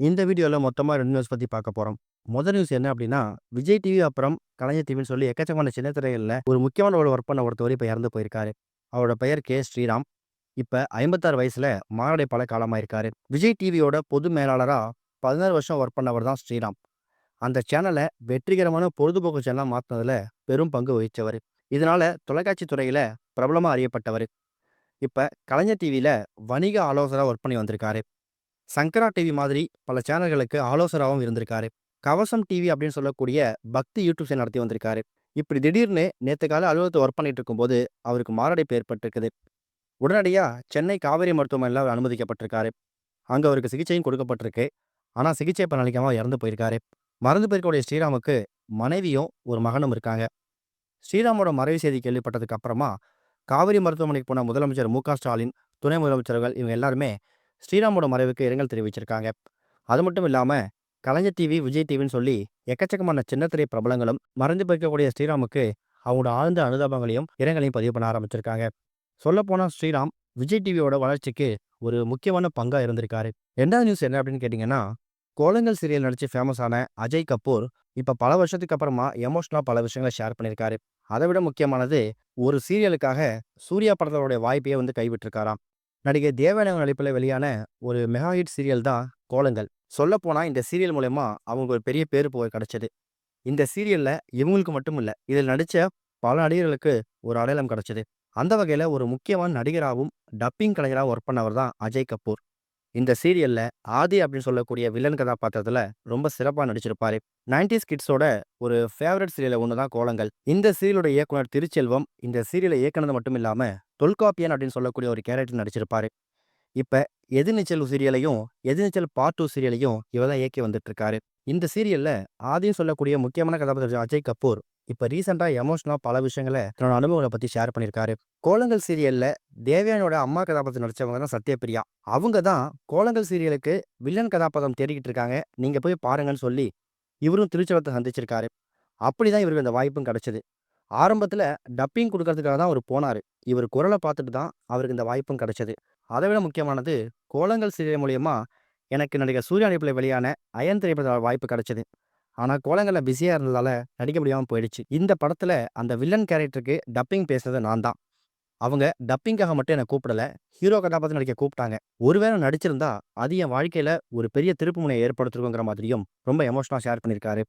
இந்த வீடியோவில் மொத்தமாக ரெண்டு நியூஸ் பற்றி பார்க்க போகிறோம் முதல் நியூஸ் என்ன அப்படின்னா விஜய் டிவி அப்புறம் கலைஞர் டிவின்னு சொல்லி எக்கச்சக்கமான சின்ன திரைகளில் ஒரு முக்கியமான ஒரு ஒர்க் பண்ண ஒருத்தவர் இப்போ இறந்து போயிருக்காரு. அவரோட பெயர் கே. ஸ்ரீராம். இப்போ ஐம்பத்தாறு வயசில் மாரடை பல காலமாக விஜய் டிவியோட பொது மேலாளராக பதினாறு வருஷம் ஒர்க் பண்ணவர் தான் ஸ்ரீராம். அந்த சேனலை வெற்றிகரமான பொழுதுபோக்கு சேனலாக மாற்றினதில் பெரும் பங்கு வகித்தவர் இதனால தொலைக்காட்சி துறையில் பிரபலமாக அறியப்பட்டவர். இப்போ கலைஞர் டிவியில் வணிக ஆலோசகராக ஒர்க் பண்ணி வந்திருக்காரு. சங்கரா டிவி மாதிரி பல சேனல்களுக்கு ஆலோசகராகவும் இருந்திருக்காரு. கவசம் டிவி அப்படின்னு சொல்லக்கூடிய பக்தி யூடியூப் சேனல் நடத்தி வந்திருக்காரு. இப்படி திடீர்னு நேற்று கால அலுவலகத்தை ஒர்க் பண்ணிட்டு இருக்கும்போது அவருக்கு மாரடைப்பு ஏற்பட்டிருக்குது. உடனடியாக சென்னை காவேரி மருத்துவமனையில் அவர் அனுமதிக்கப்பட்டிருக்காரு. அங்கே அவருக்கு சிகிச்சையும் கொடுக்கப்பட்டிருக்கு. ஆனால் சிகிச்சை பலனளிக்காமல் இறந்து போயிருக்காரு. மறந்து போயிருக்கக்கூடிய ஸ்ரீராமுக்கு மனைவியும் ஒரு மகனும் இருக்காங்க. ஸ்ரீராமோட மறைவு செய்தி கேள்விப்பட்டதுக்கு அப்புறமா காவிரி மருத்துவமனைக்கு போன முதலமைச்சர் மு ஸ்டாலின் துணை முதலமைச்சர்கள் இவங்க எல்லாருமே ஸ்ரீராமோட மறைவுக்கு இரங்கல் தெரிவிச்சிருக்காங்க. அது மட்டும் இல்லாமல் கலைஞர் டிவி விஜய் டிவின்னு சொல்லி எக்கச்சக்கமான சின்னத்திரை பிரபலங்களும் மறைந்து போய்க்கக்கூடிய ஸ்ரீராமுக்கு அவங்களோட ஆழ்ந்த அனுதாபங்களையும் இரங்கலையும் பதிவு பண்ண ஆரம்பிச்சிருக்காங்க. சொல்லப்போனால் ஸ்ரீராம் விஜய் டிவியோட வளர்ச்சிக்கு ஒரு முக்கியமான பங்காக இருந்திருக்காரு. ரெண்டாவது நியூஸ் என்ன அப்படின்னு கேட்டிங்கன்னா கோலங்கள் சீரியல் நடித்து ஃபேமஸான அஜய் கபூர் இப்போ பல வருஷத்துக்கு அப்புறமா எமோஷனலாக பல விஷயங்களை ஷேர் பண்ணியிருக்காரு அதை விட முக்கியமானது ஒரு சீரியலுக்காக சூர்யா படத்தோடைய வாய்ப்பையே வந்து கைவிட்டிருக்காராம். நடிகை தேவயானவங்க நடிப்பில் வெளியான ஒரு மெகா ஹிட் சீரியல் தான் கோலங்கள். சொல்லப்போனால் இந்த சீரியல் மூலயமா அவங்க ஒரு பெரிய பேர் போய் கிடச்சிது. இந்த சீரியலில் இவங்களுக்கு மட்டும் இல்லை இதில் நடித்த பல நடிகர்களுக்கு ஒரு அடையாளம் கிடச்சிது. அந்த வகையில் ஒரு முக்கியமான நடிகராகவும் டப்பிங் கலைஞராகவும் ஒர்க் பண்ணவர் தான் அஜய் கபூர். இந்த சீரியல்ல ஆதி அப்படின்னு சொல்லக்கூடிய வில்லன் கதாபாத்திரத்துல ரொம்ப சிறப்பாக நடிச்சிருப்பாரு. நைன்டிஸ் கிட்ஸோட ஒரு ஃபேவரட் சீரியல் ஒன்று தான் கோலங்கள். இந்த சீரியலோட இயக்குனர் திருச்செல்வம் இந்த சீரியலை இயக்குனது மட்டும் இல்லாமல் தொல்காப்பியன் அப்படின்னு சொல்லக்கூடிய ஒரு கேரக்டர் நடிச்சிருப்பாரு. இப்போ எதிர்நீச்சல் சீரியலையும் எதிர்நீச்சல் பார்ட் டூ சீரியலையும் இவர் தான் இயக்கி வந்துட்டு இருக்காரு இந்த சீரியல்ல ஆதியும் சொல்லக்கூடிய முக்கியமான கதாபாத்திரம் அஜய் கபூர். இப்போ ரீசெண்டாக எமோஷனா பல விஷயங்களை தன்னோட அனுபவங்களை பற்றி ஷேர் பண்ணியிருக்காரு கோலங்கள் சீரியலில் தேவயானோட அம்மா கதாபாத்திரம் நடித்தவங்க தான் சத்யபிரியா. அவங்க தான் கோலங்கள் சீரியலுக்கு வில்லன் கதாபாத்திரம் தேடிக்கிட்டு இருக்காங்க. நீங்கள் போய் பாருங்கன்னு சொல்லி இவரும் திருச்சலத்தை சந்திச்சிருக்காரு. அப்படி தான் இவருக்கு அந்த வாய்ப்பும் கிடச்சிது. ஆரம்பத்தில் டப்பிங் கொடுக்கறதுக்காக தான் அவர் போனார். இவர் குரலை பார்த்துட்டு தான் அவருக்கு இந்த வாய்ப்பும் கிடச்சிது. அதை விட முக்கியமானது கோலங்கள் சீரியல் மூலயமா எனக்கு நடிகர் சூர்யா நடிப்பில் வெளியான அயன் திரைப்பட வாய்ப்பு கிடச்சிது. ஆனால் கோலங்களில் பிஸியாக இருந்ததால் நடிக்க முடியாமல் போயிடுச்சு. இந்த படத்தில் அந்த வில்லன் கேரக்டருக்கு டப்பிங் பேசுனது நான் தான். அவங்க டப்பிங்காக மட்டும் என்னை கூப்பிடல. ஹீரோ கதாபாத்திரம் நடிக்க கூப்பிட்டாங்க. ஒருவேளை நடிச்சிருந்தா அது என் வாழ்க்கையில் ஒரு பெரிய திருப்பு முனையை ஏற்படுத்திருக்குங்கிற மாதிரியும் ரொம்ப எமோஷனாக ஷேர் பண்ணியிருக்காரு.